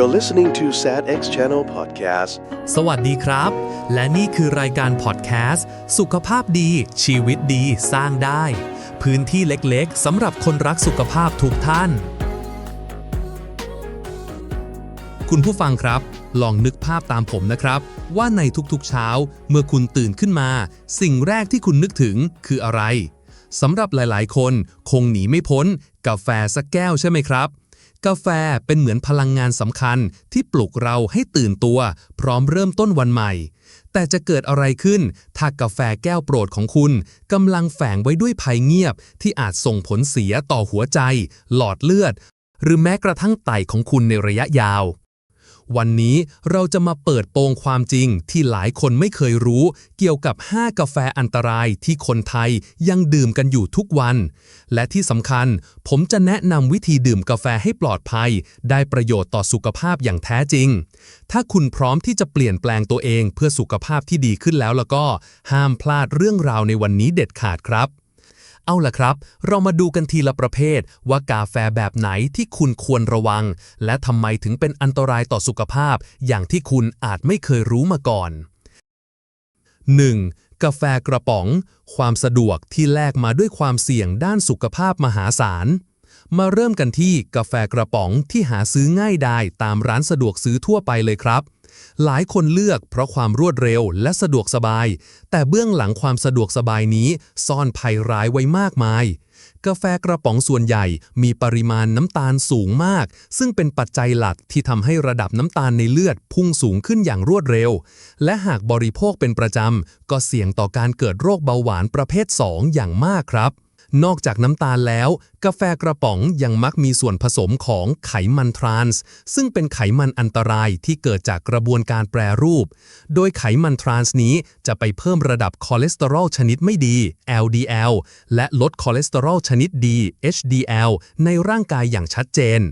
You're listening to SADX Channel Podcast. สวัสดีครับ และนี่คือรายการพอดแคสต์สุขภาพดี ชีวิตดีสร้างได้ พื้นที่เล็กๆสำหรับคนรักสุขภาพทุกท่าน คุณผู้ฟังครับ ลองนึกภาพตามผมนะครับ ว่าในทุกๆเช้า เมื่อคุณตื่นขึ้นมา สิ่งแรกที่คุณนึกถึงคืออะไรสำหรับหลายๆ คนคงหนีไม่พ้น กาแฟสักแก้วใช่ไหมครับ กาแฟเป็นเหมือนพลังงานสำคัญที่ปลุกเราให้ตื่นตัว พร้อมเริ่มต้นวันใหม่ แต่จะเกิดอะไรขึ้น ถ้ากาแฟแก้วโปรดของคุณกำลังแฝงไว้ด้วยภัยเงียบ ที่อาจส่งผลเสียต่อหัวใจ หลอดเลือด หรือแม้กระทั่งไตของคุณในระยะยาว วันนี้เราจะมาเปิดโปงความจริงที่หลายคนไม่เคยรู้ เกี่ยวกับ 5 กาแฟอันตรายที่คนไทยยังดื่มกันอยู่ทุกวัน และที่สำคัญ ผมจะแนะนำวิธีดื่มกาแฟให้ปลอดภัย ได้ประโยชน์ต่อสุขภาพอย่างแท้จริง ถ้าคุณพร้อมที่จะเปลี่ยนแปลงตัวเองเพื่อสุขภาพที่ดีขึ้นแล้วแล้วก็ ห้ามพลาดเรื่องราวในวันนี้เด็ดขาดครับ เอาล่ะครับ เรามาดูกันทีละประเภทว่ากาแฟแบบไหนที่คุณควรระวัง และทำไมถึงเป็นอันตรายต่อสุขภาพ อย่างที่คุณอาจไม่เคยรู้มาก่อน 1. กาแฟกระป๋อง ความสะดวกที่แลกมาด้วยความเสี่ยงด้านสุขภาพมหาศาล มาเริ่มกันที่กาแฟกระป๋องที่หาซื้อง่ายได้ตามร้านสะดวกซื้อทั่วไปเลยครับ หลายคนเลือกเพราะความรวดเร็วและสะดวกสบาย แต่เบื้องหลังความสะดวกสบายนี้ซ่อนภัยร้ายไว้มากมาย กาแฟกระป๋องส่วนใหญ่มีปริมาณน้ำตาลสูงมาก ซึ่งเป็นปัจจัยหลักที่ทำให้ระดับน้ำตาลในเลือดพุ่งสูงขึ้นอย่างรวดเร็ว และหากบริโภคเป็นประจำก็เสี่ยงต่อการเกิดโรคเบาหวานประเภท 2 อย่างมากครับ นอกจากน้ำตาลแล้ว กาแฟกระป๋องยังมักมีส่วนผสมของไขมันทรานส์ ซึ่งเป็นไขมันอันตรายที่เกิดจากกระบวนการแปรรูป โดยไขมันทรานส์นี้จะไปเพิ่มระดับคอเลสเตอรอลชนิดไม่ดี LDL และลดคอเลสเตอรอลชนิดดี HDL ในร่างกายอย่างชัดเจน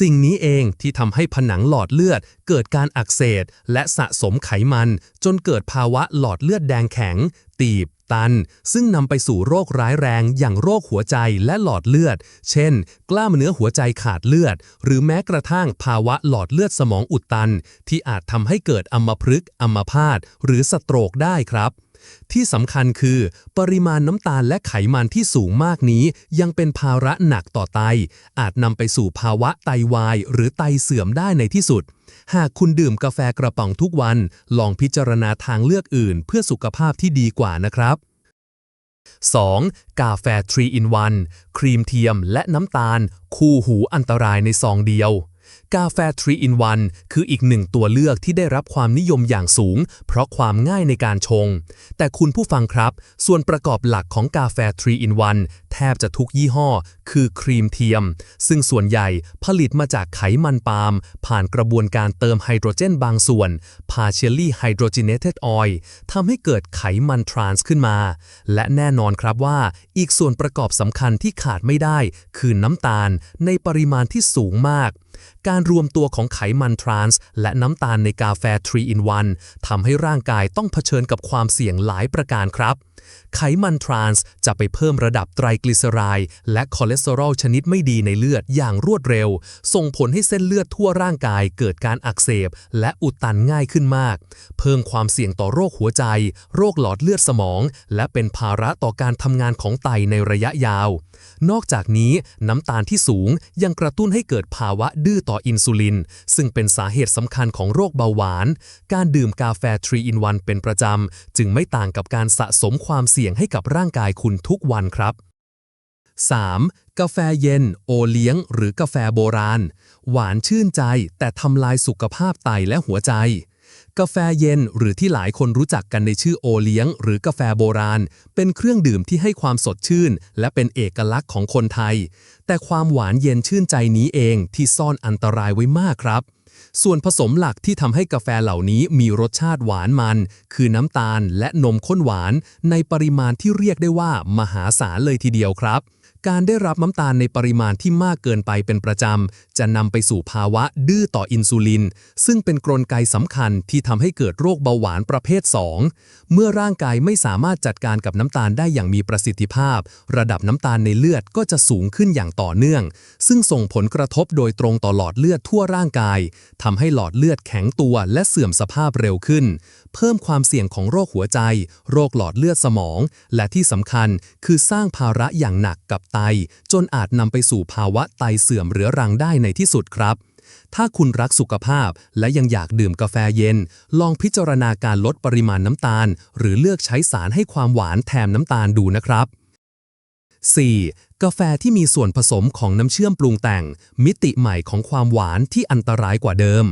สิ่งนี้เองที่ทำให้ผนังหลอดเลือด เกิดการอักเสบและสะสมไขมัน จนเกิดภาวะหลอดเลือดแดงแข็ง ตีบ ตัน ซึ่งนำไปสู่โรคร้ายแรงอย่างโรคหัวใจและหลอดเลือด เช่น กล้ามเนื้อหัวใจขาดเลือด หรือแม้กระทั่งภาวะหลอดเลือดสมองอุดตัน ที่อาจทำให้เกิดอัมพฤกษ์อัมพาตหรือสโตรกได้ครับ ที่สำคัญคือ ปริมาณน้ำตาลและไขมันที่สูงมากนี้ ยังเป็นภาระหนักต่อไต อาจนำไปสู่ภาวะไตวาย หรือไตเสื่อมได้ในที่สุด หากคุณดื่มกาแฟกระป๋องทุกวัน ลองพิจารณาทางเลือกอื่น เพื่อสุขภาพที่ดีกว่านะครับ 2. กาแฟ3 in 1ครีมเทียมและน้ำตาล คู่หูอันตรายในซองเดียว กาแฟ3 in 1 คืออีกหนึ่งตัวเลือกที่ได้รับความนิยมอย่างสูง เพราะความง่ายในการชง แต่คุณผู้ฟังครับ ส่วนประกอบหลักของกาแฟ3 in 1 แทบจะทุกยี่ห้อ คือครีมเทียม ซึ่งส่วนใหญ่ผลิตมาจากไขมันปาล์ม ผ่านกระบวนการเติมไฮโดรเจนบางส่วน partially hydrogenated oil ทำให้เกิดไขมันทรานส์ขึ้นมา และแน่นอนครับว่า อีกส่วนประกอบสำคัญที่ขาดไม่ได้ คือน้ำตาล ในปริมาณที่สูงมาก การรวมตัวของไขมันทรานส์และน้ำตาลในกาแฟ 3 in 1ทำให้ร่างกายต้องเผชิญกับความเสี่ยงหลายประการครับ ไขมันทรานส์จะไปเพิ่มระดับไตรกลีเซอไรด์และคอเลสเตอรอลชนิดไม่ดีในเลือดอย่างรวดเร็ว ส่งผลให้เส้นเลือดทั่วร่างกายเกิดการอักเสบ และอุดตันง่ายขึ้นมาก เพิ่มความเสี่ยงต่อโรคหัวใจ โรคหลอดเลือดสมอง และเป็นภาระต่อการทำงานของไตในระยะยาว นอกจากนี้น้ำตาลที่สูงยังกระตุ้นให้เกิดภาวะดื้อต่ออินซูลิน ซึ่งเป็นสาเหตุสำคัญของโรคเบาหวาน การดื่มกาแฟ3 in 1เป็นประจำ จึงไม่ต่างกับการสะสมความความเสี่ยงให้กับร่างกายคุณทุกวันครับ 3. กาแฟเย็น โอเลี้ยง หรือกาแฟโบราณ หวานชื่นใจ แต่ทำลายสุขภาพไตและหัวใจ กาแฟเย็นหรือที่หลายคนรู้จักกันในชื่อโอเลี้ยง หรือกาแฟโบราณ เป็นเครื่องดื่มที่ให้ความสดชื่น และเป็นเอกลักษณ์ของคนไทย แต่ความหวานเย็นชื่นใจนี้เองที่ซ่อนอันตรายไว้มากครับ ส่วนผสมหลักที่ทำให้กาแฟเหล่านี้มีรสชาติหวานมัน คือน้ำตาลและนมข้นหวาน ในปริมาณที่เรียกได้ว่ามหาศาลเลยทีเดียวครับ การได้รับน้ำตาลในปริมาณที่มากเกินไปเป็นประจำ จะนำไปสู่ภาวะดื้อต่ออินซูลิน ซึ่งเป็นกลไกสำคัญที่ทำให้เกิดโรคเบาหวานประเภท 2 เมื่อร่างกายไม่สามารถจัดการกับน้ำตาลได้อย่างมีประสิทธิภาพ ระดับน้ำตาลในเลือดก็จะสูงขึ้นอย่างต่อเนื่อง ซึ่งส่งผลกระทบโดยตรงต่อหลอดเลือดทั่วร่างกายทำให้หลอดเลือดแข็งตัวและเสื่อมสภาพเร็วขึ้น เพิ่มความเสี่ยงของโรคหัวใจ โรคหลอดเลือดสมอง และที่สำคัญคือสร้างภาระอย่างหนักกับไต จนอาจนำไปสู่ภาวะไตเสื่อมเรื้อรังได้ในที่สุดครับ ถ้าคุณรักสุขภาพและยังอยากดื่มกาแฟเย็น ลองพิจารณาการลดปริมาณน้ำตาล หรือเลือกใช้สารให้ความหวานแทนน้ำตาลดูนะครับ 4. กาแฟที่มีส่วนผสมของน้ำเชื่อมปรุงแต่ง มิติใหม่ของความหวานที่อันตรายกว่าเดิม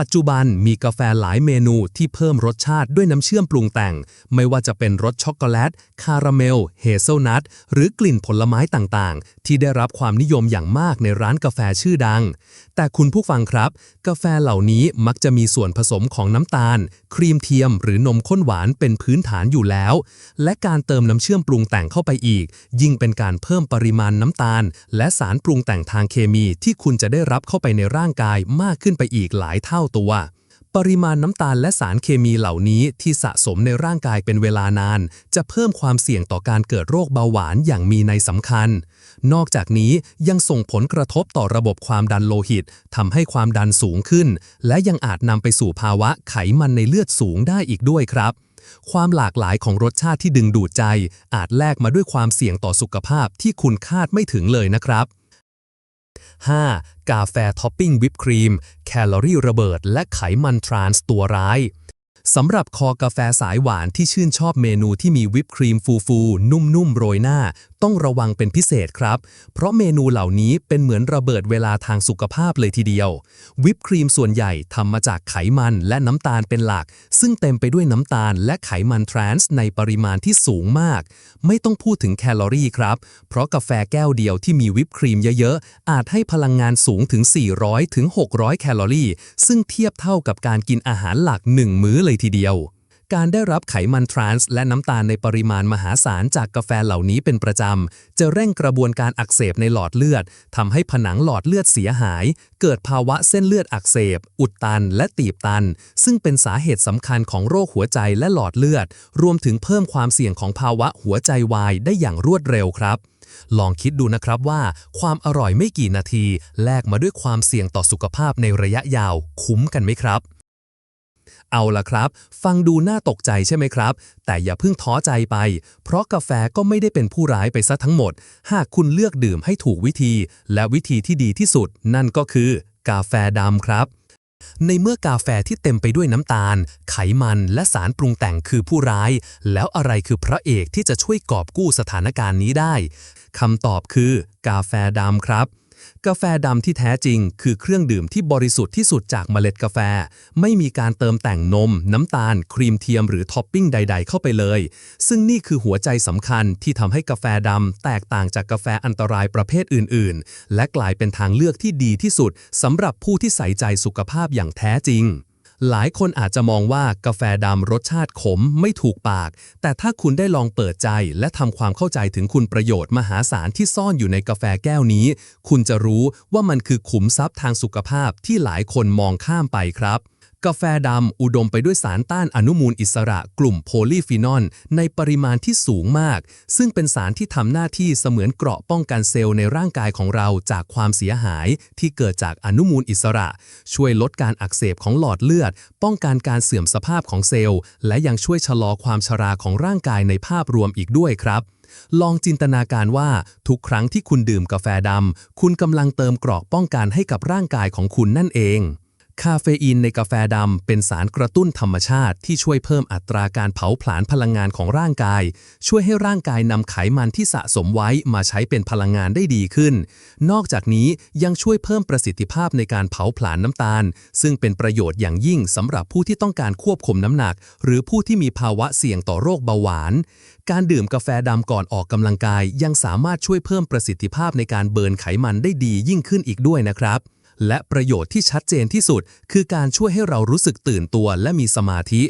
ปัจจุบันมีกาแฟหลายเมนูที่เพิ่มรสชาติด้วยน้ำเชื่อมปรุงแต่ง ไม่ว่าจะเป็นรสช็อกโกแลต คาราเมล เฮเซลนัท หรือกลิ่นผลไม้ต่างๆ ที่ได้รับความนิยมอย่างมากในร้านกาแฟชื่อดัง แต่คุณผู้ฟังครับ กาแฟเหล่านี้มักจะมีส่วนผสมของน้ำตาล ครีมเทียม หรือนมข้นหวานเป็นพื้นฐานอยู่แล้ว และการเติมน้ำเชื่อมปรุงแต่งเข้าไปอีก ยิ่งเป็นการเพิ่มปริมาณน้ำตาล และสารปรุงแต่งทางเคมีที่คุณจะได้รับเข้าไปในร่างกายมากขึ้นไปอีกหลายเท่าตัว ปริมาณน้ำตาลและสารเคมีเหล่านี้ที่สะสมในร่างกายเป็นเวลานาน จะเพิ่มความเสี่ยงต่อการเกิดโรคเบาหวานอย่างมีในสำคัญ นอกจากนี้ยังส่งผลกระทบต่อระบบความดันโลหิตทำให้ความดันสูงขึ้น และยังอาจนำไปสู่ภาวะไขมันในเลือดสูงได้อีกด้วยครับความหลากหลายของรสชาติที่ดึงดูดใจ อาจแลกมาด้วยความเสี่ยงต่อสุขภาพที่คุณคาดไม่ถึงเลยนะครับ 5. กาแฟท็อปปิ้งวิปครีม แคลอรี่ระเบิด และไขมันทรานส์ตัวร้าย สำหรับคอกาแฟสายหวานที่ชื่นชอบเมนูที่มีวิปครีมฟูๆนุ่มๆ โรยหน้า ต้องระวังเป็นพิเศษครับ เพราะเมนูเหล่านี้เป็นเหมือนระเบิดเวลาทางสุขภาพเลยทีเดียว วิปครีมส่วนใหญ่ทำมาจากไขมันและน้ำตาลเป็นหลัก ซึ่งเต็มไปด้วยน้ำตาลและไขมันทรานส์ในปริมาณที่สูงมาก ไม่ต้องพูดถึงแคลอรี่ครับ เพราะกาแฟแก้วเดียวที่มีวิปครีมเยอะๆ อาจให้พลังงานสูงถึง 400ถึง600 แคลอรี่ ซึ่งเทียบเท่ากับการกินอาหารหลักหนึ่งมื้อเลยทีเดียว การได้รับไขมันทรานส์และน้ำตาลในปริมาณมหาศาลจากกาแฟเหล่านี้เป็นประจำ จะเร่งกระบวนการอักเสบในหลอดเลือดทำให้ผนังหลอดเลือดเสียหาย เกิดภาวะเส้นเลือดอักเสบ อุดตัน และตีบตัน ซึ่งเป็นสาเหตุสำคัญของโรคหัวใจและหลอดเลือด รวมถึงเพิ่มความเสี่ยงของภาวะหัวใจวายได้อย่างรวดเร็วครับลองคิดดูนะครับว่า ความอร่อยไม่กี่นาที แลกมาด้วยความเสี่ยงต่อสุขภาพในระยะยาว คุ้มกันไหมครับ เอาล่ะครับ ฟังดูน่าตกใจใช่ไหมครับ แต่อย่าเพิ่งท้อใจไป เพราะกาแฟก็ไม่ได้เป็นผู้ร้ายไปซะทั้งหมด หากคุณเลือกดื่มให้ถูกวิธี และวิธีที่ดีที่สุด นั่นก็คือกาแฟดำครับ ในเมื่อกาแฟที่เต็มไปด้วยน้ำตาล ไขมันและสารปรุงแต่งคือผู้ร้าย แล้วอะไรคือพระเอกที่จะช่วยกอบกู้สถานการณ์นี้ได้คำตอบคือกาแฟดำครับ กาแฟดำที่แท้จริง คือเครื่องดื่มที่บริสุทธิ์ที่สุดจากเมล็ดกาแฟ ไม่มีการเติมแต่งนม น้ำตาล ครีมเทียมหรือท็อปปิ้งใด ๆ เข้าไปเลย ซึ่งนี่คือหัวใจสำคัญที่ทำให้กาแฟดำแตกต่างจากกาแฟอันตรายประเภทอื่น ๆ และกลายเป็นทางเลือกที่ดีที่สุดสำหรับผู้ที่ใส่ใจสุขภาพอย่างแท้จริง หลายคนอาจจะมองว่ากาแฟดำรสชาติขมไม่ถูกปาก แต่ถ้าคุณได้ลองเปิดใจ และทำความเข้าใจถึงคุณประโยชน์มหาศาลที่ซ่อนอยู่ในกาแฟแก้วนี้ คุณจะรู้ว่ามันคือขุมทรัพย์ทางสุขภาพที่หลายคนมองข้ามไปครับ กาแฟดำอุดมไปด้วยสารต้านอนุมูลอิสระกลุ่มโพลีฟีนอลในปริมาณที่สูงมาก ซึ่งเป็นสารที่ทำหน้าที่เสมือนเกราะป้องกันเซลล์ในร่างกายของเราจากความเสียหายที่เกิดจากอนุมูลอิสระ ช่วยลดการอักเสบของหลอดเลือด ป้องกันการเสื่อมสภาพของเซลล์ และยังช่วยชะลอความชราของร่างกายในภาพรวมอีกด้วยครับลองจินตนาการว่าทุกครั้งที่คุณดื่มกาแฟดำคุณกำลังเติมเกราะป้องกันให้กับร่างกายของคุณนั่นเอง คาเฟอีนในกาแฟดำเป็นสารกระตุ้นธรรมชาติที่ช่วยเพิ่มอัตราการเผาผลาญพลังงานของร่างกาย ช่วยให้ร่างกายนำไขมันที่สะสมไว้มาใช้เป็นพลังงานได้ดีขึ้น นอกจากนี้ยังช่วยเพิ่มประสิทธิภาพในการเผาผลาญน้ำตาล ซึ่งเป็นประโยชน์อย่างยิ่งสำหรับผู้ที่ต้องการควบคุมน้ำหนัก หรือผู้ที่มีภาวะเสี่ยงต่อโรคเบาหวาน การดื่มกาแฟดำก่อนออกกำลังกาย ยังสามารถช่วยเพิ่มประสิทธิภาพในการเบิร์นไขมันได้ดียิ่งขึ้นอีกด้วยนะครับ และประโยชน์ที่ชัดเจนที่สุด คือการช่วยให้เรารู้สึกตื่นตัวและมีสมาธิ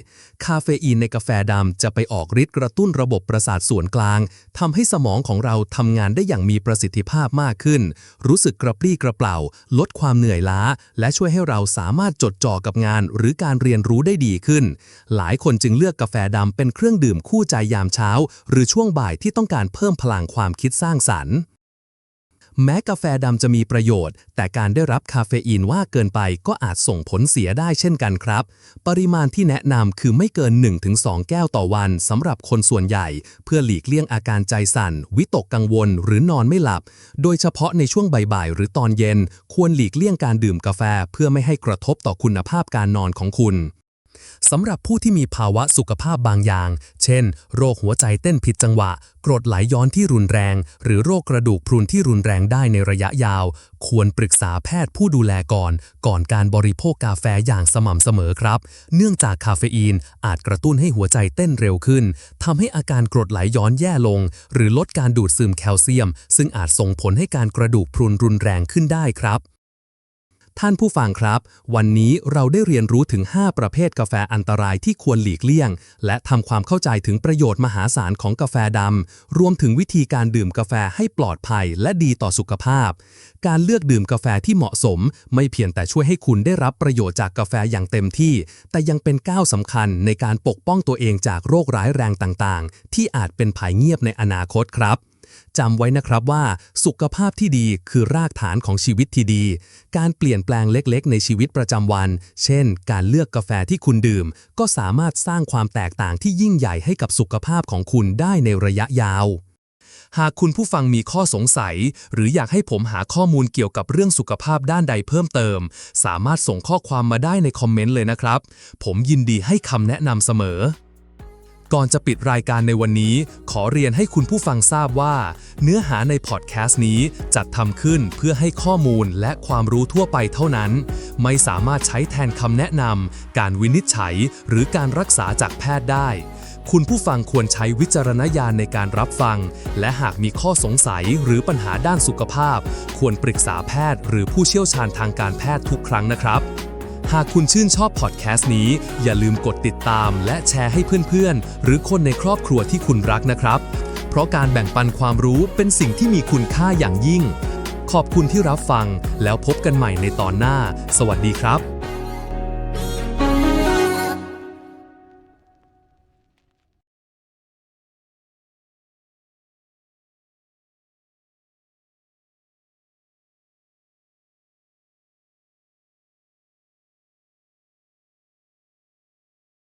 คาเฟอีนในกาแฟดำจะไปออกฤทธิ์กระตุ้นระบบประสาทส่วนกลางทำให้สมองของเราทำงานได้อย่างมีประสิทธิภาพมากขึ้น รู้สึกกระปรี้กระเปร่า ลดความเหนื่อยล้า และช่วยให้เราสามารถจดจ่อกับงาน หรือการเรียนรู้ได้ดีขึ้น หลายคนจึงเลือกกาแฟดำเป็นเครื่องดื่มคู่ใจยามเช้า หรือช่วงบ่ายที่ต้องการเพิ่มพลังความคิดสร้างสรรค์ แม้กาแฟดำจะมีประโยชน์ แต่การได้รับคาเฟอีนว่าเกินไปก็อาจส่งผลเสียได้เช่นกันครับ ปริมาณที่แนะนำคือไม่เกิน 1-2 แก้วต่อวันสำหรับคนส่วนใหญ่ เพื่อหลีกเลี่ยงอาการใจสั่น วิตกกังวล หรือนอนไม่หลับ โดยเฉพาะในช่วงบ่ายๆหรือตอนเย็น ควรหลีกเลี่ยงการดื่มกาแฟ เพื่อไม่ให้กระทบต่อคุณภาพการนอนของคุณ สำหรับผู้ที่มีภาวะสุขภาพบางอย่าง เช่น โรคหัวใจเต้นผิดจังหวะ กรดไหลย้อนที่รุนแรง หรือโรคกระดูกพรุนที่รุนแรงได้ในระยะยาว ควรปรึกษาแพทย์ผู้ดูแลก่อน ก่อนการบริโภคกาแฟอย่างสม่ำเสมอครับ เนื่องจากคาเฟอีนอาจกระตุ้นให้หัวใจเต้นเร็วขึ้นทำให้อาการกรดไหลย้อนแย่ลง หรือลดการดูดซึมแคลเซียม ซึ่งอาจส่งผลให้การกระดูกพรุนรุนแรงขึ้นได้ครับ ท่านผู้ฟังครับ วันนี้เราได้เรียนรู้ถึง 5 ประเภทกาแฟอันตรายที่ควรหลีกเลี่ยง และทำความเข้าใจถึงประโยชน์มหาศาลของกาแฟดำ รวมถึงวิธีการดื่มกาแฟให้ปลอดภัยและดีต่อสุขภาพ การเลือกดื่มกาแฟที่เหมาะสม ไม่เพียงแต่ช่วยให้คุณได้รับประโยชน์จากกาแฟอย่างเต็มที่ แต่ยังเป็นก้าวสำคัญในการปกป้องตัวเองจากโรคร้ายแรงต่างๆ ที่อาจเป็นภัยเงียบในอนาคตครับ จำไว้นะครับว่าสุขภาพที่ดีคือรากฐานของชีวิตที่ดี การเปลี่ยนแปลงเล็กๆ ในชีวิตประจำวัน เช่น การเลือกกาแฟที่คุณดื่ม ก็สามารถสร้างความแตกต่างที่ยิ่งใหญ่ให้กับสุขภาพของคุณได้ในระยะยาว หากคุณผู้ฟังมีข้อสงสัย หรืออยากให้ผมหาข้อมูลเกี่ยวกับเรื่องสุขภาพด้านใดเพิ่มเติม สามารถส่งข้อความมาได้ในคอมเมนต์เลยนะครับ ผมยินดีให้คำแนะนำเสมอ ก่อนจะปิดรายการในวันนี้ ขอเรียนให้คุณผู้ฟังทราบว่า เนื้อหาในพอดแคสต์นี้จัดทำขึ้นเพื่อให้ข้อมูลและความรู้ทั่วไปเท่านั้น ไม่สามารถใช้แทนคำแนะนำการวินิจฉัย หรือการรักษาจากแพทย์ได้ คุณผู้ฟังควรใช้วิจารณญาณในการรับฟัง และหากมีข้อสงสัยหรือปัญหาด้านสุขภาพ ควรปรึกษาแพทย์ หรือผู้เชี่ยวชาญทางการแพทย์ทุกครั้งนะครับากคุณชื่นชอบพอดแคสต์นี้ อย่าลืมกดติดตามและแชร์ให้เพื่อนๆ หรือคนในครอบครัวที่คุณรักนะครับ เพราะการแบ่งปันความรู้เป็นสิ่งที่มีคุณค่าอย่างยิ่ง ขอบคุณที่รับฟังแล้วพบกันใหม่ในตอนหน้า สวัสดีครับ